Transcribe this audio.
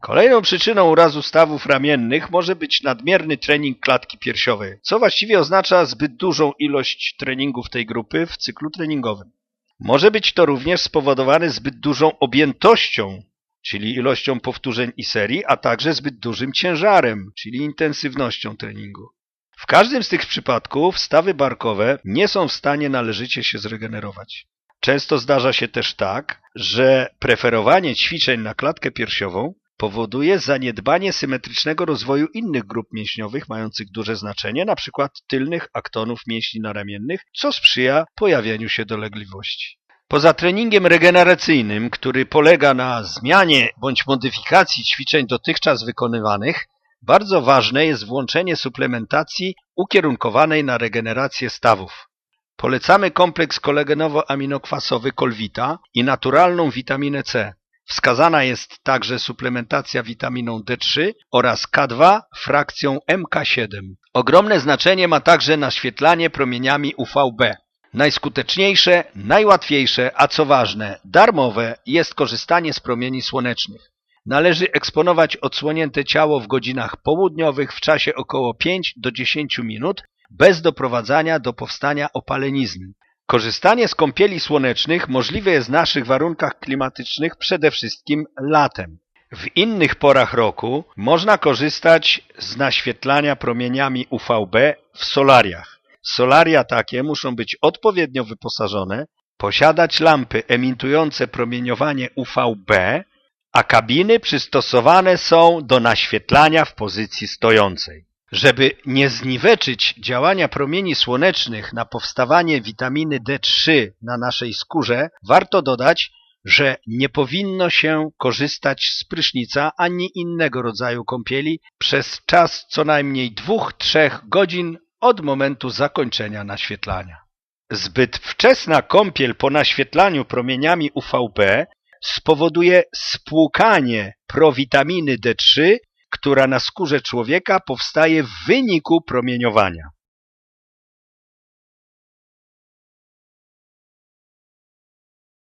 Kolejną przyczyną urazu stawów ramiennych może być nadmierny trening klatki piersiowej, co właściwie oznacza zbyt dużą ilość treningów tej grupy w cyklu treningowym. Może być to również spowodowane zbyt dużą objętością, czyli ilością powtórzeń i serii, a także zbyt dużym ciężarem, czyli intensywnością treningu. W każdym z tych przypadków stawy barkowe nie są w stanie należycie się zregenerować. Często zdarza się też tak, że preferowanie ćwiczeń na klatkę piersiową powoduje zaniedbanie symetrycznego rozwoju innych grup mięśniowych mających duże znaczenie, np. tylnych aktonów mięśni naramiennych, co sprzyja pojawieniu się dolegliwości. Poza treningiem regeneracyjnym, który polega na zmianie bądź modyfikacji ćwiczeń dotychczas wykonywanych, bardzo ważne jest włączenie suplementacji ukierunkowanej na regenerację stawów. Polecamy kompleks kolegenowo-aminokwasowy Kolwita i naturalną witaminę C. Wskazana jest także suplementacja witaminą D3 oraz K2 frakcją MK7. Ogromne znaczenie ma także naświetlanie promieniami UVB. Najskuteczniejsze, najłatwiejsze, a co ważne, darmowe jest korzystanie z promieni słonecznych. Należy eksponować odsłonięte ciało w godzinach południowych w czasie około 5 do 10 minut bez doprowadzania do powstania opalenizny. Korzystanie z kąpieli słonecznych możliwe jest w naszych warunkach klimatycznych przede wszystkim latem. W innych porach roku można korzystać z naświetlania promieniami UVB w solariach. Solaria takie muszą być odpowiednio wyposażone, posiadać lampy emitujące promieniowanie UVB, a kabiny przystosowane są do naświetlania w pozycji stojącej. Żeby nie zniweczyć działania promieni słonecznych na powstawanie witaminy D3 na naszej skórze, warto dodać, że nie powinno się korzystać z prysznica ani innego rodzaju kąpieli przez czas co najmniej 2-3 godzin od momentu zakończenia naświetlania. Zbyt wczesna kąpiel po naświetlaniu promieniami UVB spowoduje spłukanie prowitaminy D3, która na skórze człowieka powstaje w wyniku promieniowania.